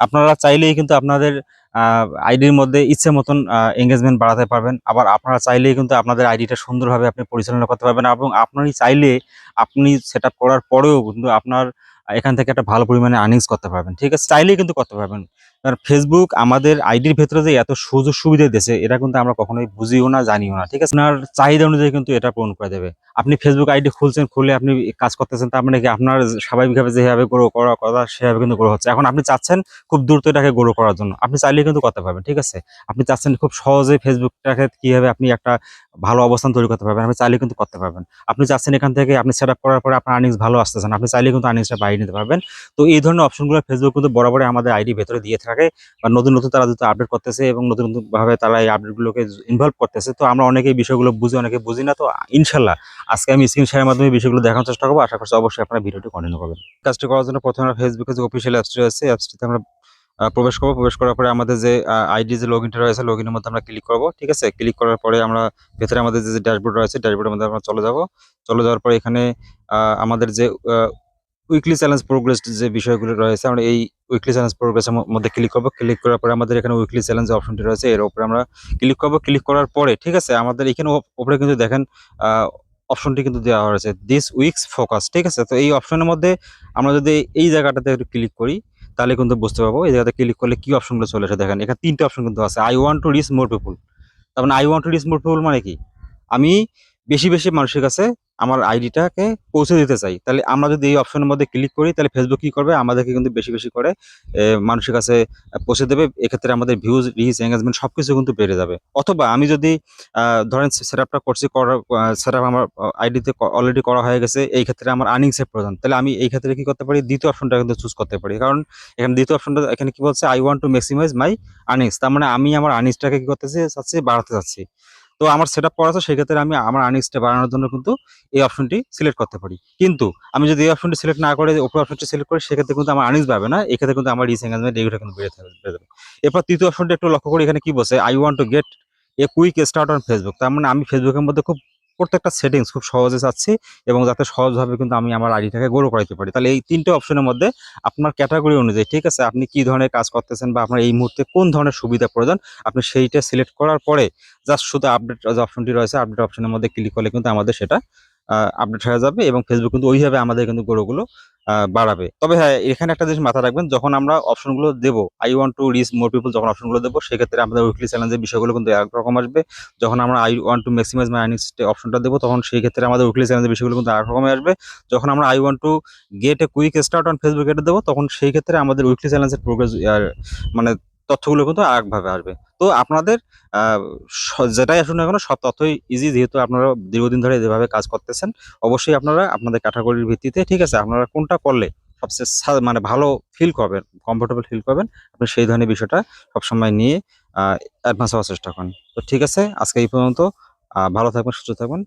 আপনারা চাইলেই কিন্তু আপনাদের আইডির মধ্যে ইচ্ছে মতন এঙ্গেজমেন্ট বাড়াতে পারবেন। আবার আপনারা চাইলেই কিন্তু আপনাদের আইডিটা সুন্দরভাবে আপনি পরিচালনা করতে পারবেন এবং আপনি চাইলে আপনি সেটা করার পরেও কিন্তু আপনার এখান থেকে একটা ভালো পরিমাণে আর্নিংস করতে পারবেন, ঠিক আছে? চাইলেই কিন্তু করতে পারবেন। কারণ ফেসবুক আমাদের আইডির ভেতরে যে এত সুযোগ সুবিধা দিয়েছে, এটা কিন্তু আমরা কখনোই বুঝিও না, জানিও না, ঠিক আছে? আপনার চাহিদা অনুযায়ী কিন্তু এটা পূরণ করে দেবে। আপনি ফেসবুক আইডি খুলছেন খুলে আপনি কাজ করতেছেন, তার মানে কি আপনার স্বাভাবিকভাবে যেভাবে গ্রো করা কথা, সেভাবে কিন্তু গ্রো হচ্ছে। এখন আপনি চাচ্ছেন খুব দ্রুত এটাকে গ্রো করার জন্য। আপনি চাইলে কিন্তু করতে পারবেন, ঠিক আছে? আপনি চাচ্ছেন খুব সহজে ফেসবুকটাকে কীভাবে আপনি একটা ভালো অবস্থান তৈরি করতে পারবেন, আপনি চাইলে কিন্তু করতে পারবেন। আপনি যাচ্ছেন এখান থেকে, আপনি সেট আপ করার পরে আপনার আর্নিংস ভালো আসতেছেন আপনি চাইলে কিন্তু আর্নিংসটা বাড়িয়ে নিতে পারবেন। তো এই ধরনের অপশনগুলো ফেসবুক কিন্তু বরাবরই আমাদের আইডি ভেতরে দিয়ে থাকে বা নতুন নতুন তারা যেহেতু আপডেট করতেছে এবং নতুন নতুন ভাবে তারা এই আপডেটগুলোকে ইনভলভ করতেছে, তো আমরা অনেকেই বিষয়গুলো বুঝি অনেকে বুঝি না। তো ইনশাল্লাহ আজকে আমি স্ক্রিন শেয়ারের মাধ্যমে বিষয়গুলো দেখানোর চেষ্টা করব। আশা করছি অবশ্যই আপনারা ভিডিওটি কন্টিনিউ করবেন। কাজটি করার জন্য প্রথমে ফেসবুকে যে অফিসিয়াল অ্যাপসটি রয়েছে অ্যাপসটিতে আমরা প্রবেশ করব। প্রবেশ করার পরে আমাদের যে আইডি যে লগ ইনটা রয়েছে লগ ইনের মধ্যে আমরা ক্লিক করব, ঠিক আছে? ক্লিক করার পরে আমরা ভেতরে আমাদের যে ড্যাশবোর্ড রয়েছে ড্যাশবোর্ডের মধ্যে আমরা চলে যাব। চলে যাওয়ার পরে এখানে আমাদের যে উইকলি চ্যালেঞ্জ প্রোগ্রেস যে বিষয়গুলো রয়েছে, আমরা এই উইকলি চ্যালেঞ্জ প্রোগ্রেসের মধ্যে ক্লিক করব। ক্লিক করার পরে আমাদের এখানে উইকলি চ্যালেঞ্জ অপশনটি রয়েছে, এর উপরে আমরা ক্লিক করব। ক্লিক করার পরে, ঠিক আছে? আমাদের এখানে ওপ- উপরে কিন্তু দেখেন অপশনটি কিন্তু দেওয়া হয়েছে দিস উইকস ফোকাস ঠিক আছে? তো এই অপশনের মধ্যে আমরা যদি এই জায়গাটাতে একটু ক্লিক করি তাহলে কিন্তু বুঝতে পারব। এই জায়গাতে ক্লিক করলে কি অপশনগুলো চলে আসে দেখেন, এখানে তিনটে অপশন কিন্তু আছে। I want to reach more people তার মানে I want to reach more people মানে কি? আমি বেশি বেশি মানুষের কাছে আমার আইডিটাকে পৌঁছে দিতে চাই। তাহলে আমরা যদি এই অপশনের মধ্যে ক্লিক করি, তাহলে ফেসবুক কী করবে? আমাদেরকে কিন্তু বেশি বেশি করে মানুষের কাছে পৌঁছে দেবে। এক্ষেত্রে আমাদের ভিউজ রিচ এঙ্গেজমেন্ট সব কিছু কিন্তু বেড়ে যাবে। অথবা আমি যদি ধরেন সেট আপটা করছি করার সেট আপ আমার আইডিতে অলরেডি করা হয়ে গেছে, এই ক্ষেত্রে আমার আর্নিংসের প্রয়োজন। তাহলে আমি এই ক্ষেত্রে কী করতে পারি? দ্বিতীয় অপশনটা কিন্তু চুজ করতে পারি। কারণ এখানে দ্বিতীয় অপশনটা এখানে কি বলছে? I want to maximise my earnings তার মানে আমি আমার আর্নিংসটাকে কী করতেছি? চাচ্ছি, বাড়াতে চাচ্ছি। তো আমার সেট আপ করা আছে, সেক্ষেত্রে আমি আমার আর্নিংসটা বাড়ানোর জন্য কিন্তু এই অপশনটি সিলেক্ট করতে পারি। কিন্তু আমি যদি এই অপশনটি সিলেক্ট না করে ওপর অপশনটি সিলেক্ট করি, সেক্ষেত্রে কিন্তু আমার আর্নিংস পাবে না, এক্ষেত্রে কিন্তু আমার রিচ এঙ্গেজমেন্ট রেগুলার কিন্তু বেড়ে যাবে। এরপর তৃতীয় অপশনটি একটু লক্ষ্য করি এখানে কি বসে I want to get a quick start on Facebook তার মানে আমি ফেসবুকের মধ্যে খুব প্রত্যেকটা সেটিংস খুব সহজে চাচ্ছি এবং যাতে সহজভাবে কিন্তু আমি আমার আইডিটাকে গ্রো করাইতে পারি। তাহলে এই তিনটে অপশনের মধ্যে আপনার ক্যাটাগরি অনুযায়ী, ঠিক আছে? আপনি কি ধরনের কাজ করতেছেন বা আপনার এই মুহূর্তে কোন ধরনের সুবিধা প্রয়োজন, আপনি সেইটা সিলেক্ট করার পরে জাস্ট শুধু আপডেট যে অপশনটি রয়েছে আপডেট অপশনের মধ্যে ক্লিক করলে কিন্তু আমাদের সেটা আপডেট হয়ে যাবে এবং ফেসবুক কিন্তু ওইভাবে আমাদের কিন্তু গ্রোগুলো বাড়াবে। তবে হ্যাঁ এখানে একটা জিনিস মাথায় রাখবেন, যখন আমরা অপশনগুলো দেবো I want to reach more people যখন অপশনগুলো দেবো, সেক্ষেত্রে আমাদের উইকলি চ্যালেঞ্জের বিষয়গুলো কিন্তু একরকম আসবে। যখন আমরা I want to maximise my earnings অপশনটা দেবো, তখন সেই ক্ষেত্রে আমাদের উইকলি চ্যালেঞ্জের বিষয়গুলো কিন্তু একরকমে আসবে। যখন আমরা I want to get a quick start on Facebook এটা দেবো, তখন সেই ক্ষেত্রে আমাদের উইকলি চ্যালেঞ্জের প্রোগ্রেস মানে তথ্যগুলো কিন্তু আরেকভাবে আসবে। তো আপনাদের যেটাই আসুন না কেন, সব তথ্যই ইজি যেহেতু আপনারা দীর্ঘদিন ধরে যেভাবে কাজ করতেছেন, অবশ্যই আপনারা আপনাদের ক্যাটাগরির ভিত্তিতে, ঠিক আছে, আপনারা কোনটা করলে সবচেয়ে মানে ভালো ফিল করবেন কমফোর্টেবল ফিল করবেন, আপনি সেই ধরনের বিষয়টা সবসময় নিয়ে অ্যাডভান্স হওয়ার চেষ্টা করেন। তো ঠিক আছে, আজকে এই পর্যন্ত ভালো থাকবেন, সুস্থ থাকবেন।